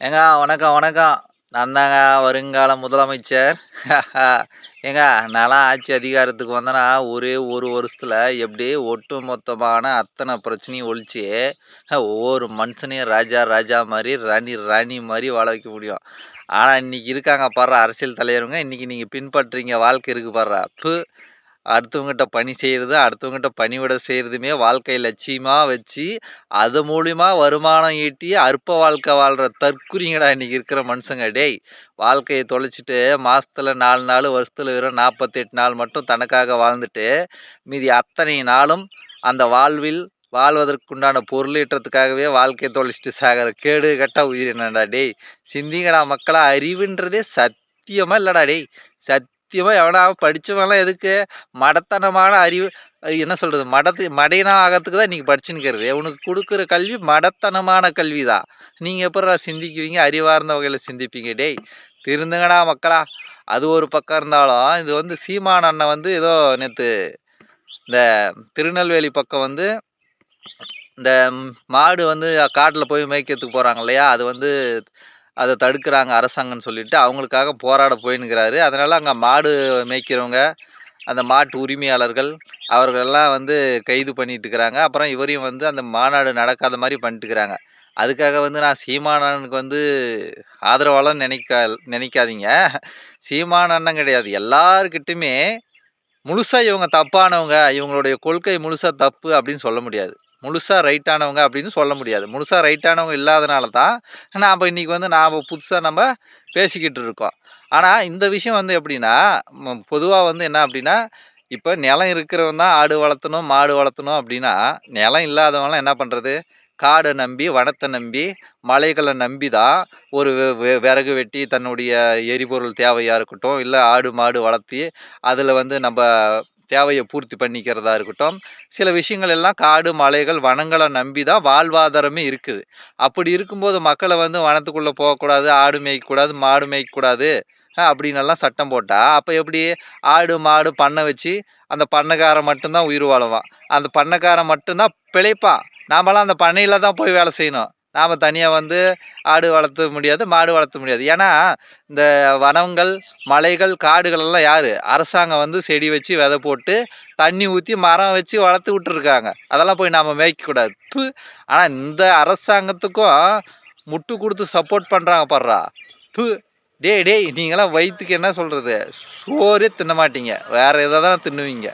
ஏங்க வணக்கம் வணக்கம். நான் தாங்க வருங்கால முதலமைச்சர். ஏங்க நான்லாம் ஆட்சி அதிகாரத்துக்கு வந்தேன்னா ஒரே ஒரு வருஷத்தில் எப்படி ஒட்டு மொத்தமான அத்தனை பிரச்சனையும் ஒழிச்சு ஒவ்வொரு மனுஷனையும் ராஜா ராஜா மாதிரி ராணி ராணி மாதிரி வாழ வைக்க முடியும். ஆனால் இன்னைக்கு இருக்காங்க பாடுற அரசியல் தலைவருங்க. இன்னைக்கு நீங்கள் பின்பற்றுறீங்க வாழ்க்கை இருக்கு பாடுறா அப்போ அடுத்தவங்ககிட்ட பணி செய்கிறது அடுத்தவங்ககிட்ட பணிவிட செய்கிறதுமே வாழ்க்கை லட்சியமாக வச்சு அது மூலிமா வருமானம் ஈட்டி அற்ப வாழ்க்கை வாழ்கிற தற்குறிங்கடா இன்றைக்கி இருக்கிற மனுஷங்க. டேய் வாழ்க்கையை தொலைச்சிட்டு மாதத்தில் நாலு நாள் வருஷத்தில் வெறும் நாற்பத்தெட்டு நாள் மட்டும் தனக்காக வாழ்ந்துட்டு மீதி அத்தனை நாளும் அந்த வாழ்வில் வாழ்வதற்குண்டான பொருளீட்டுறதுக்காகவே வாழ்க்கையை தொலைச்சிட்டு சாகிற கேடு கட்ட உயிரினடா டேய். சிந்திங்கடா மக்களா அறிவுன்றதே சத்தியமாக இல்லைடா டேய். சத் சத்தியமாக எவனா படித்தவன்லாம் எதுக்கு? மடத்தனமான அறிவு என்ன சொல்கிறது மடத்து மடையனா ஆகிறதுக்கு தான் நீங்கள் படிச்சுன்னுக்கிறது உனக்கு கொடுக்குற கல்வி மடத்தனமான கல்வி தான் நீங்கள் எப்படா சிந்திக்குவீங்க? அறிவார்ந்த வகையில் சிந்திப்பீங்க. டேய் திருந்துங்கடா மக்களா. அது ஒரு பக்கம் இருந்தாலும் இது வந்து சீமான் அண்ணன் வந்து ஏதோ நேற்று இந்த திருநெல்வேலி பக்கம் வந்து இந்த மாடு வந்து காட்டில் போய் மேய்க்கிறதுக்கு போகிறாங்க இல்லையா? அது வந்து அதை தடுக்கிறாங்க அரசாங்கம்னு சொல்லிட்டு அவங்களுக்காக போராட போயின்னுக்கிறாரு அதனால் அங்கே மாடு மேய்க்கிறவங்க அந்த மாட்டு உரிமையாளர்கள் அவர்களெல்லாம் வந்து கைது பண்ணிட்டு இருக்கிறாங்க அப்புறம் இவரையும் வந்து அந்த மாநாடு நடக்காத மாதிரி பண்ணிட்டுக்கிறாங்க அதுக்காக வந்து நான் சீமானனுக்கு வந்து ஆதரவாலாம் நினைக்க நினைக்காதீங்க. சீமான கிடையாது. எல்லாருக்கிட்டுமே முழுசாக இவங்க தப்பானவங்க. இவங்களுடைய கொள்கை முழுசாக தப்பு அப்படின்னு சொல்ல முடியாது. முழுசாக ரைட்டானவங்க அப்படின்னு சொல்ல முடியாது. முழுசாக ரைட்டானவங்க இல்லாதனால தான் நாம் இன்றைக்கி வந்து நாம் புதுசாக நம்ம பேசிக்கிட்டு இருக்கோம். ஆனால் இந்த விஷயம் வந்து எப்படின்னா பொதுவாக வந்து என்ன அப்படின்னா இப்போ நிலம் இருக்கிறவன் தான் ஆடு வளர்த்தணும் மாடு வளர்த்தணும் அப்படின்னா நிலம் இல்லாதவங்களாம் என்ன பண்ணுறது காடை நம்பி வனத்தை நம்பி மலைகளை நம்பி தான் ஒரு விறகு வெட்டி தன்னுடைய எரிபொருள் தேவையாக இருக்கட்டும் இல்லை ஆடு மாடு வளர்த்தி அதில் வந்து நம்ம தேவையை பூர்த்தி பண்ணிக்கிறதா இருக்கட்டும். சில விஷயங்கள் எல்லாம் காடு மலைகள் வனங்களை நம்பி தான் வாழ்வாதாரமே இருக்குது. அப்படி இருக்கும்போது மக்களை வந்து வனத்துக்குள்ளே போகக்கூடாது ஆடு மேய்க்கக்கூடாது மாடு மேய்க்கக்கூடாது அப்படின்னெல்லாம் சட்டம் போட்டால் அப்போ எப்படி? ஆடு மாடு பண்ணை வச்சு அந்த பண்ணைக்காரன் மட்டும்தான் உயிர் வாழுவான். அந்த பண்ணைக்காரன் மட்டும்தான் பிழைப்பான். நாமெல்லாம் அந்த பண்ணையில் தான் போய் வேலை செய்யணும். நாம் தனியாக வந்து ஆடு வளர்த்த முடியாது மாடு வளர்த்த முடியாது. ஏன்னா இந்த வனங்கள் மலைகள் காடுகள் எல்லாம் யார்? அரசாங்கம் வந்து செடி வச்சு விதை போட்டு தண்ணி ஊற்றி மரம் வச்சு வளர்த்து விட்டுருக்காங்க. அதெல்லாம் போய் நாம் மேய்க்கக்கூடாது ஆனால் இந்த அரசாங்கத்துக்கும் முட்டு கொடுத்து சப்போர்ட் பண்ணுறாங்க படுறா பு டே டேய் நீங்களாம் வயிற்றுக்கு என்ன சொல்கிறது சோறே தின்ன மாட்டீங்க வேறு எதை தான் தின்னுவீங்க.